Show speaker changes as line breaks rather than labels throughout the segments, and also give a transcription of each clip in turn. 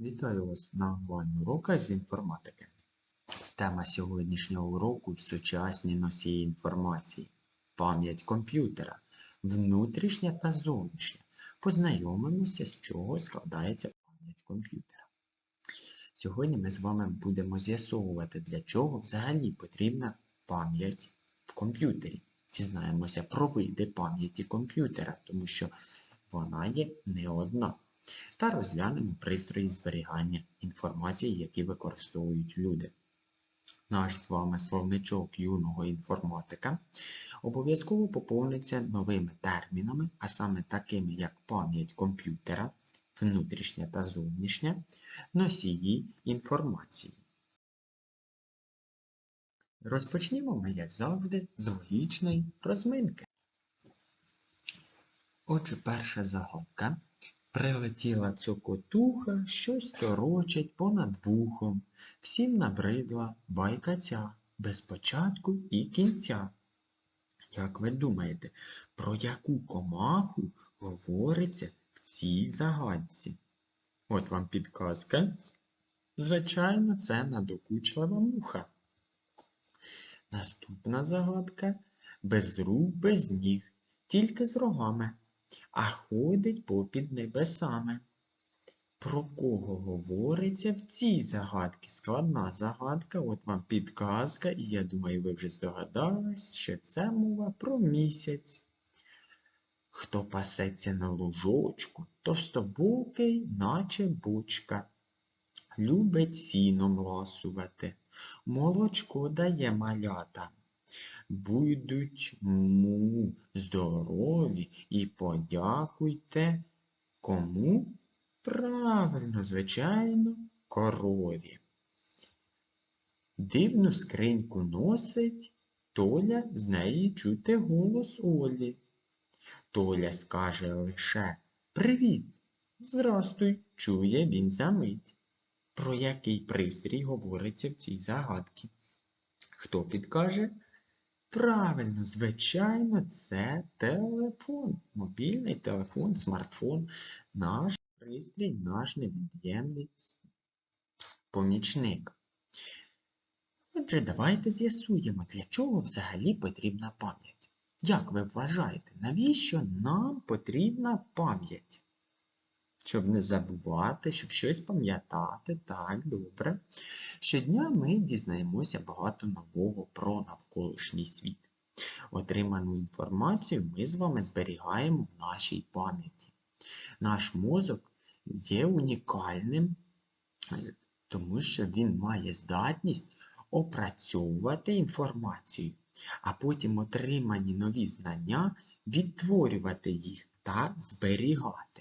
Вітаю вас на онлайн уроках з інформатики. Тема сьогоднішнього уроку сучасні носії інформації, пам'ять комп'ютера, внутрішня та зовнішня. Познайомимося, з чого складається пам'ять комп'ютера. Сьогодні ми з вами будемо з'ясовувати, для чого взагалі потрібна пам'ять в комп'ютері. Дізнаємося про види пам'яті комп'ютера, тому що вона є не одна та розглянемо пристрої зберігання інформації, які використовують люди. Наш з вами словничок юного інформатика обов'язково поповниться новими термінами, а саме такими, як пам'ять комп'ютера, внутрішня та зовнішня, носії інформації. Розпочнімо ми, як завжди, з логічної розминки. Отже, перша загадка. Прилетіла цокотуха, щось торочить понад вухом. Всім набридла байка ця, без початку і кінця. Як ви думаєте, про яку комаху говориться в цій загадці? От вам підказка. Звичайно, це надокучлива муха. Наступна загадка без рук, без ніг, тільки з рогами а ходить попід небесами. Про кого говориться в цій загадці? Складна загадка, от вам підказка, і я думаю, ви вже здогадались, що це мова про місяць. Хто пасеться на лужочку, товстобокий, наче бочка. Любить сіном ласувати, молочко дає малята будуть му здорові і подякуйте кому? Правильно, звичайно, корові. Дивну скриньку носить, Толя з неї чути голос Олі. Толя скаже лише Привіт! Здрастуй, чує він за мить. Про який пристрій говориться в цій загадці? Хто підкаже? Правильно, звичайно, це телефон, мобільний телефон, смартфон, наш пристрій, наш невід'ємний помічник. Отже, давайте з'ясуємо, для чого взагалі потрібна пам'ять. Як ви вважаєте, навіщо нам потрібна пам'ять? Щоб не забувати, щоб щось пам'ятати, так, добре. Щодня ми дізнаємося багато нового про навколишній світ. Отриману інформацію ми з вами зберігаємо в нашій пам'яті. Наш мозок є унікальним, тому що він має здатність опрацьовувати інформацію, а потім отримані нові знання відтворювати їх та зберігати.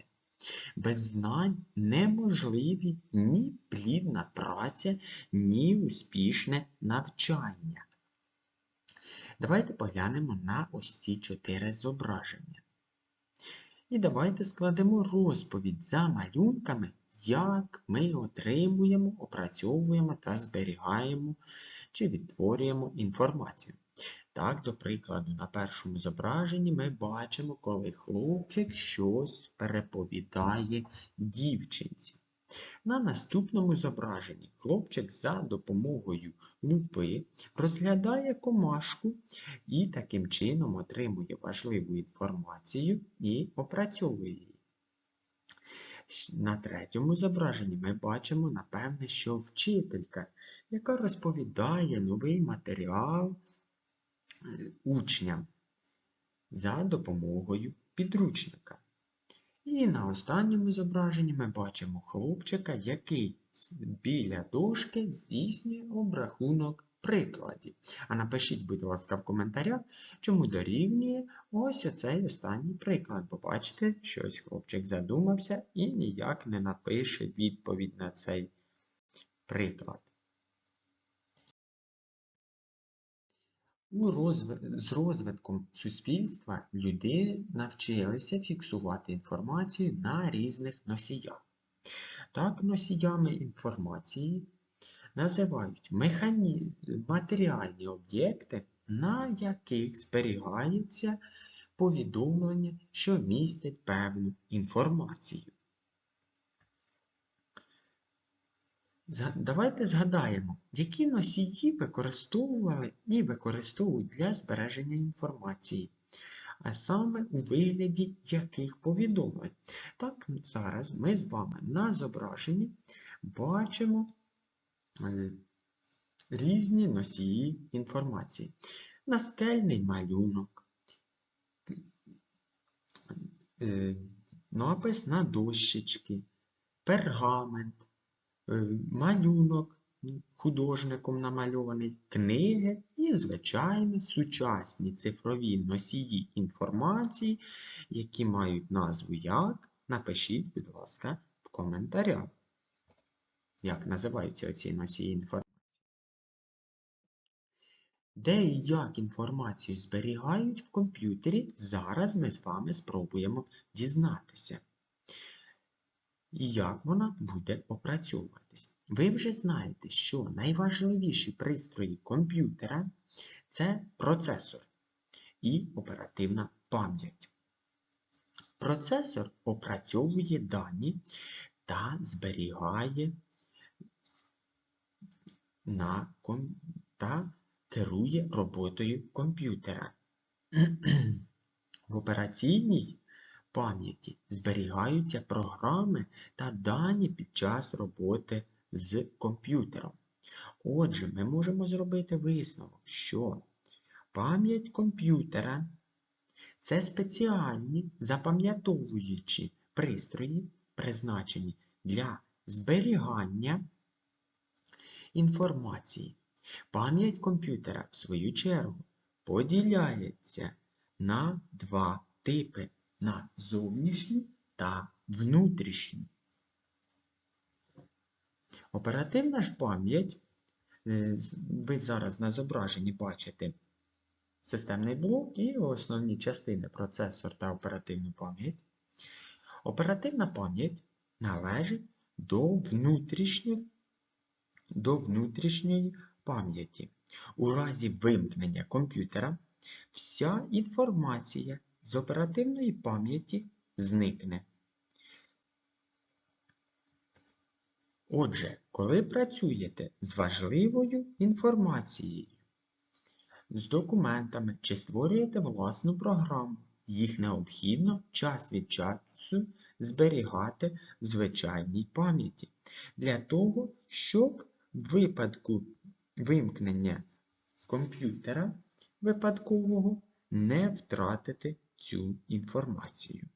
Без знань неможливі ні плідна праця, ні успішне навчання. Давайте поглянемо на ось ці чотири зображення. І давайте складемо розповідь за малюнками, як ми отримуємо, опрацьовуємо та зберігаємо чи відтворюємо інформацію. Так, до прикладу, на першому зображенні ми бачимо, коли хлопчик щось переповідає дівчинці. На наступному зображенні хлопчик за допомогою лупи розглядає комашку і таким чином отримує важливу інформацію і опрацьовує її. На третьому зображенні ми бачимо, напевне, що вчителька, яка розповідає новий матеріал учням за допомогою підручника. І на останньому зображенні ми бачимо хлопчика, який біля дошки здійснює обрахунок прикладів. А напишіть, будь ласка, в коментарях, чому дорівнює ось оцей останній приклад. Бо бачите, щось хлопчик задумався і ніяк не напише відповідь на цей приклад. З розвитком суспільства люди навчилися фіксувати інформацію на різних носіях. Так, носіями інформації називають механі... матеріальні об'єкти, на яких зберігаються повідомлення, що містять певну інформацію. За- Давайте згадаємо, які носії використовували і використовують для збереження інформації, а саме у вигляді яких повідомлень. Так, зараз ми з вами на зображенні бачимо е, різні носії інформації. Настельний малюнок, е, напис на дощечки, пергамент, малюнок художником намальований, книги і, звичайно, сучасні цифрові носії інформації, які мають назву як. Напишіть, будь ласка, в коментарях, як називаються ці носії інформації. Де і як інформацію зберігають в комп'ютері, зараз ми з вами спробуємо дізнатися. І як вона буде опрацьовуватись. Ви вже знаєте, що найважливіші пристрої комп'ютера це процесор і оперативна пам'ять. Процесор опрацьовує дані та зберігає на та керує роботою комп'ютера. В операційній пам'яті зберігаються програми та дані під час роботи з комп'ютером. Отже, ми можемо зробити висновок, що пам'ять комп'ютера це спеціальні запам'ятовуючі пристрої, призначені для зберігання інформації. Пам'ять комп'ютера, в свою чергу, поділяється на два типи на зовнішню та внутрішню. Оперативна ж пам'ять, е, ви зараз на зображенні бачите системний блок і основні частини процесор та оперативну пам'ять. Оперативна пам'ять належить до внутрішньої, до внутрішньої пам'яті. У разі вимкнення комп'ютера вся інформація з оперативної пам'яті зникне. Отже, коли працюєте з важливою інформацією, з документами чи створюєте власну програму, їх необхідно час від часу зберігати в звичайній пам'яті для того, щоб в випадку вимкнення комп'ютера випадкового не втратити цю інформацію.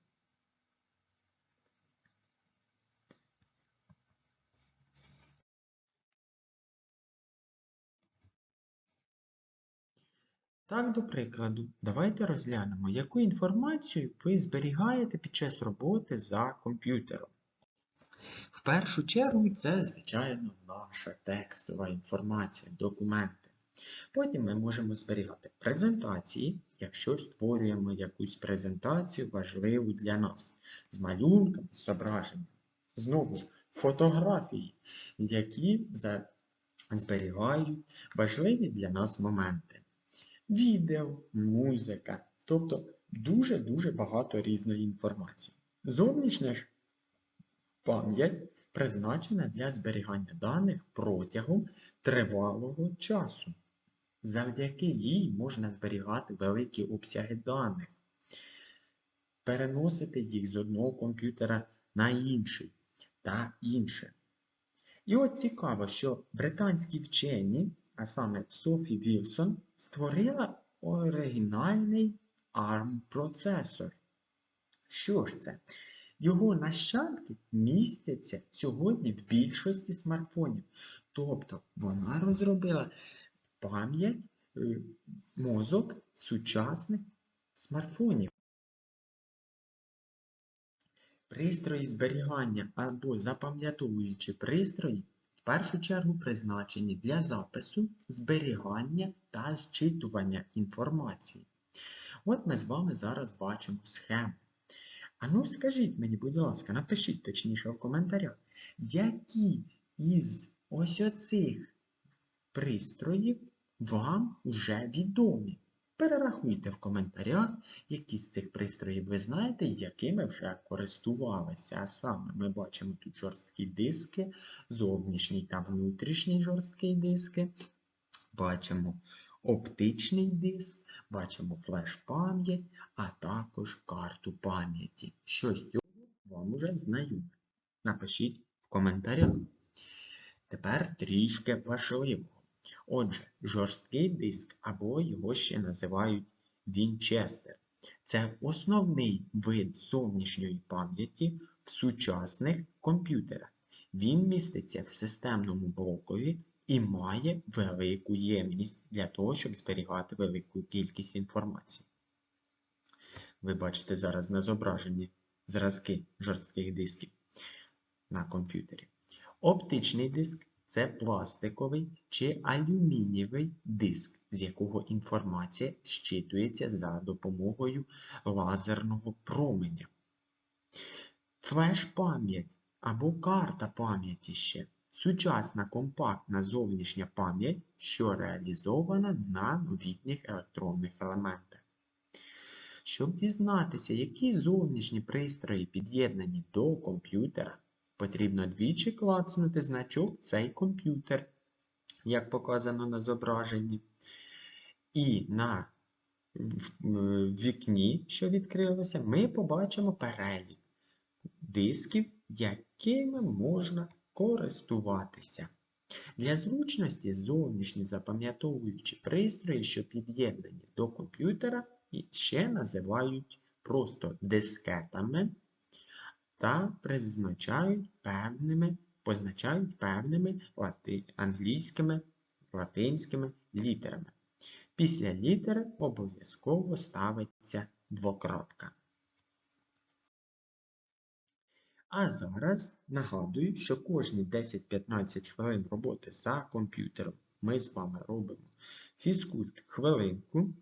Так, до прикладу, давайте розглянемо, яку інформацію ви зберігаєте під час роботи за комп'ютером. В першу чергу це, звичайно, наша текстова інформація, документи. Потім ми можемо зберігати презентації, якщо створюємо якусь презентацію важливу для нас, з малюнками, з зображенням. Знову ж, фотографії, які зберігають важливі для нас моменти. Відео, музика, тобто дуже-дуже багато різної інформації. Зовнішня ж пам'ять призначена для зберігання даних протягом тривалого часу. Завдяки їй можна зберігати великі обсяги даних, переносити їх з одного комп'ютера на інший та інше. І от цікаво, що британські вчені, а саме Софі Вілсон, створила оригінальний ARM-процесор. Що ж це? Його нащадки містяться сьогодні в більшості смартфонів. Тобто вона розробила пам'ять, е, мозок сучасних смартфонів. Пристрої зберігання або запам'ятовуючі пристрої в першу чергу призначені для запису, зберігання та зчитування інформації. От ми з вами зараз бачимо схему. А ну скажіть мені, будь ласка, напишіть точніше в коментарях, які із ось оцих пристроїв вам вже відомі. Перерахуйте в коментарях, які з цих пристроїв ви знаєте, якими вже користувалися. А саме ми бачимо тут жорсткі диски, зовнішній та внутрішній жорсткий диски. Бачимо оптичний диск, бачимо флеш-пам'ять, а також карту пам'яті. Що з цього вам уже знайоме. Напишіть в коментарях. Тепер трішки важливого. Отже, жорсткий диск, або його ще називають Вінчестер. Це основний вид зовнішньої пам'яті в сучасних комп'ютерах. Він міститься в системному блокові і має велику ємність для того, щоб зберігати велику кількість інформації. Ви бачите зараз на зображенні зразки жорстких дисків на комп'ютері. Оптичний диск це пластиковий чи алюмінієвий диск, з якого інформація щитується за допомогою лазерного променя. Флеш-пам'ять або карта пам'яті ще сучасна компактна зовнішня пам'ять, що реалізована на новітніх електронних елементах. Щоб дізнатися, які зовнішні пристрої під'єднані до комп'ютера, потрібно двічі клацнути значок цей комп'ютер, як показано на зображенні. І на вікні, що відкрилося, ми побачимо перелік дисків, якими можна користуватися. Для зручності зовнішні запам'ятовуючі пристрої, що під'єднані до комп'ютера, ще називають просто дискетами та призначають певними, позначають певними лати, англійськими латинськими літерами. Після літери обов'язково ставиться двокрапка. А зараз нагадую, що кожні 10-15 хвилин роботи за комп'ютером ми з вами робимо фізкульт хвилинку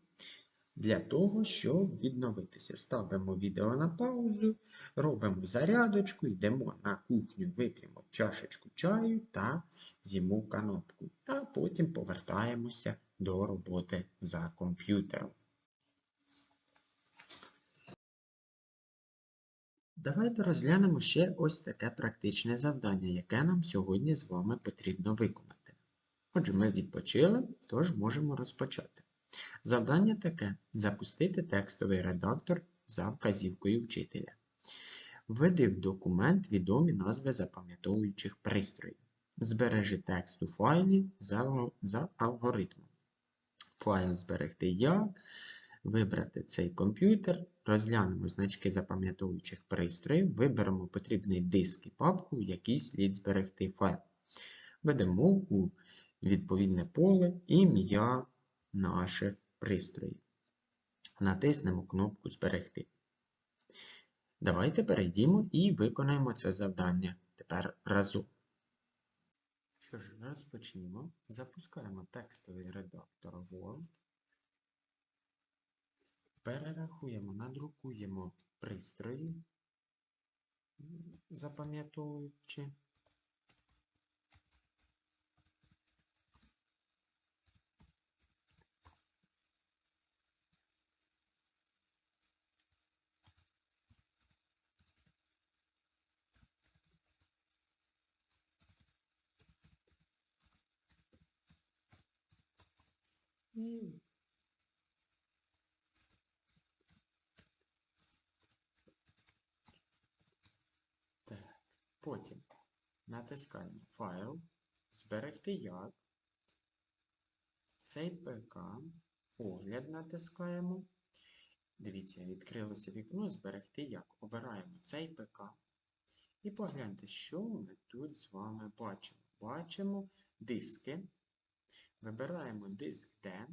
для того, щоб відновитися. Ставимо відео на паузу, робимо зарядочку, йдемо на кухню, вип'ємо чашечку чаю та з'їмо канапку, а потім повертаємося до роботи за комп'ютером. Давайте розглянемо ще ось таке практичне завдання, яке нам сьогодні з вами потрібно виконати. Отже, ми відпочили, тож можемо розпочати. Завдання таке запустити текстовий редактор за вказівкою вчителя. Введи в документ відомі назви запам'ятовуючих пристроїв. Збережи текст у файлі за, алгоритмом. Файл зберегти як, вибрати цей комп'ютер, розглянемо значки запам'ятовуючих пристроїв, виберемо потрібний диск і папку, в якій слід зберегти файл. Введемо у відповідне поле ім'я наших пристроїв. Натиснемо кнопку Зберегти. Давайте перейдімо і виконаємо це завдання тепер разом. Що ж, розпочнімо. Запускаємо текстовий редактор Word. Перерахуємо, надрукуємо пристрої, запам'ятовуючи. І так, потім натискаємо файл, зберегти як. Цей ПК, огляд натискаємо. Дивіться, відкрилося вікно зберегти як. Обираємо цей ПК. І погляньте, що ми тут з вами бачимо. Бачимо диски. Вибираємо диск D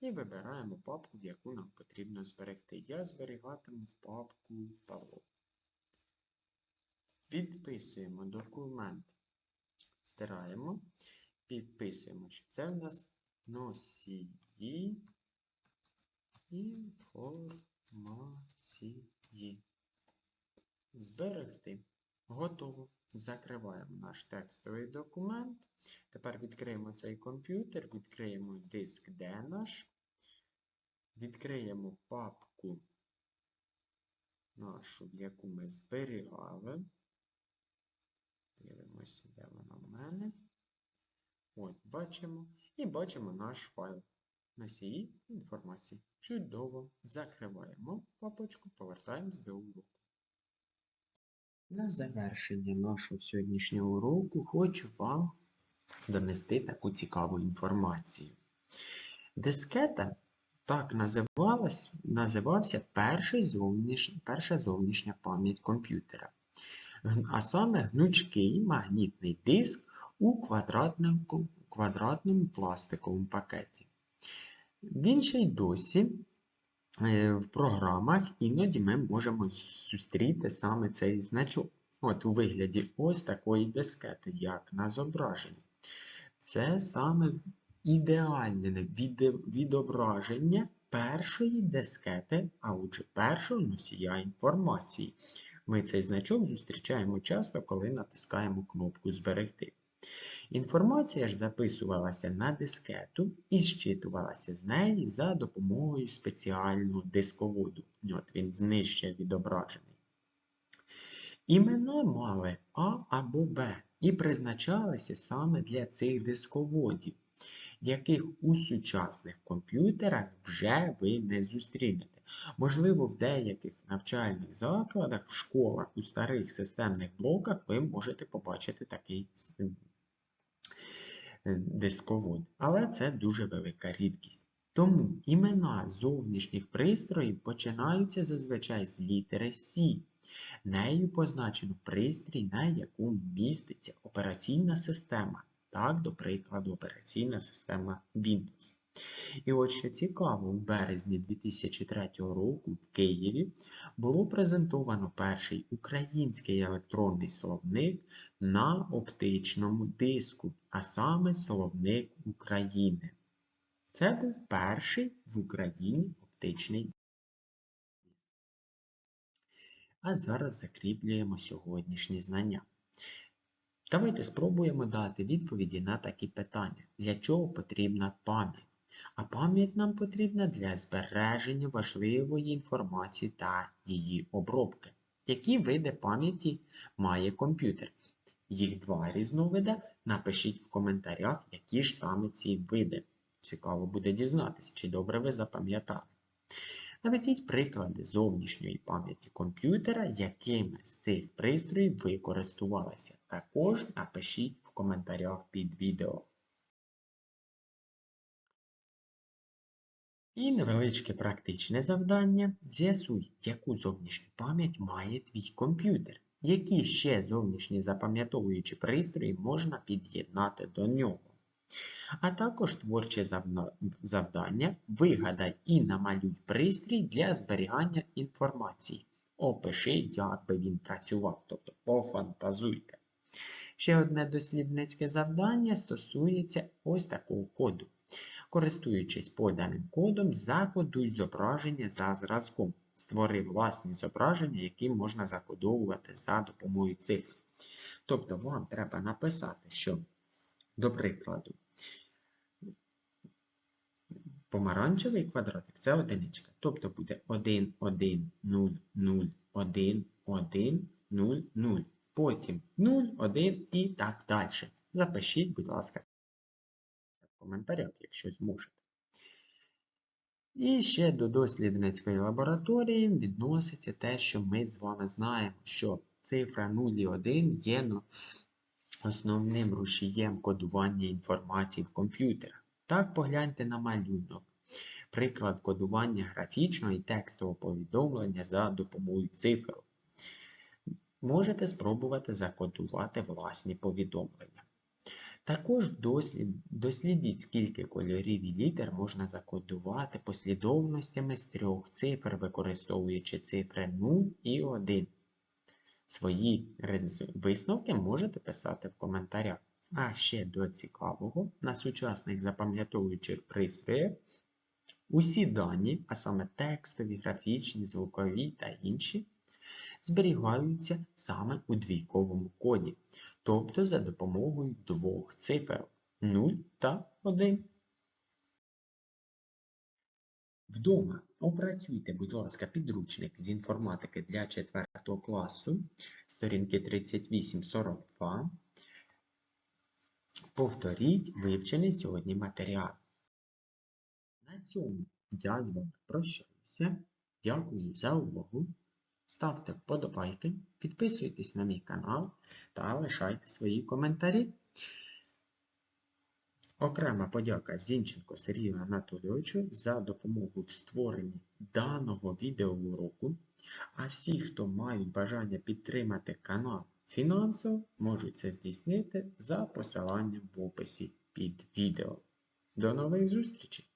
і вибираємо папку, в яку нам потрібно зберегти. Я зберігатиму в папку Павло. Підписуємо документ, стираємо, підписуємо, що це в нас носії інформації. Зберегти. Готово. Закриваємо наш текстовий документ. Тепер відкриємо цей комп'ютер, відкриємо диск D наш. відкриємо папку нашу, яку ми зберігали. Дивимося, де вона в мене. От, бачимо. І бачимо наш файл. Носії інформації. Чудово. Закриваємо папочку, повертаємось до уроку. На завершення нашого сьогоднішнього уроку хочу вам донести таку цікаву інформацію. Дискета так називалась, називався перший зовніш, перша зовнішня пам'ять комп'ютера. А саме гнучкий магнітний диск у квадратному, квадратному пластиковому пакеті. Він ще й досі в програмах іноді ми можемо зустріти саме цей значок. От у вигляді ось такої дискети, як на зображенні. Це саме ідеальне відображення першої дискети, а отже, першого носія інформації. Ми цей значок зустрічаємо часто, коли натискаємо кнопку Зберегти. Інформація ж записувалася на дискету і зчитувалася з неї за допомогою спеціального дисководу. От Він знижче відображений. Імена мали А або Б і призначалися саме для цих дисководів, яких у сучасних комп'ютерах вже ви не зустрінете. Можливо, в деяких навчальних закладах, в школах, у старих системних блоках ви можете побачити такий дисковод. Але це дуже велика рідкість. Тому імена зовнішніх пристроїв починаються зазвичай з літери C. Нею позначено пристрій, на якому міститься операційна система. Так, до прикладу, операційна система Windows. І от що цікаво, у березні 2003 року в Києві було презентовано перший український електронний словник на оптичному диску, а саме словник України. Це був перший в Україні оптичний диск. А зараз закріплюємо сьогоднішні знання. Давайте спробуємо дати відповіді на такі питання. Для чого потрібна пам'ять? А пам'ять нам потрібна для збереження важливої інформації та її обробки. Які види пам'яті має комп'ютер? Їх два різновида. Напишіть в коментарях, які ж саме ці види. Цікаво буде дізнатися, чи добре ви запам'ятали. Наведіть приклади зовнішньої пам'яті комп'ютера, якими з цих пристроїв ви користувалися. Також напишіть в коментарях під відео. І невеличке практичне завдання. З'ясуй, яку зовнішню пам'ять має твій комп'ютер. Які ще зовнішні запам'ятовуючі пристрої можна під'єднати до нього. А також творче завдання вигадай і намалюй пристрій для зберігання інформації. Опиши, як би він працював, тобто пофантазуйте. Ще одне дослідницьке завдання стосується ось такого коду. Користуючись поданим кодом, закодуй зображення за зразком. Створи власні зображення, які можна закодовувати за допомогою цифр. Тобто вам треба написати, що, до прикладу, помаранчевий квадратик це одиничка. Тобто буде 1, 1, 0, 0, 1, 1, 0, 0. Потім 0, 1 і так далі. Запишіть, будь ласка, коментарях, якщо зможете. І ще до дослідницької лабораторії відноситься те, що ми з вами знаємо, що цифра 0 і 1 є ну, основним рушієм кодування інформації в комп'ютерах. Так погляньте на малюнок. Приклад кодування графічного і текстового повідомлення за допомогою цифр. Можете спробувати закодувати власні повідомлення. Також дослід, дослідіть, скільки кольорів і літер можна закодувати послідовностями з трьох цифр, використовуючи цифри 0 і 1. Свої висновки можете писати в коментарях. А ще до цікавого, на сучасних запам'ятовуючих пристроях усі дані, а саме текстові, графічні, звукові та інші, зберігаються саме у двійковому коді, тобто за допомогою двох цифр 0 та 1. Вдома опрацюйте, будь ласка, підручник з інформатики для 4 класу, сторінки 38-42. Повторіть вивчений сьогодні матеріал. На цьому я з вами прощаюся. Дякую за увагу. Ставте вподобайки, підписуйтесь на мій канал та лишайте свої коментарі. Окрема подяка Зінченко Сергію Анатолійовичу за допомогу в створенні даного відеоуроку. А всі, хто мають бажання підтримати канал фінансово, можуть це здійснити за посиланням в описі під відео. До нових зустрічей!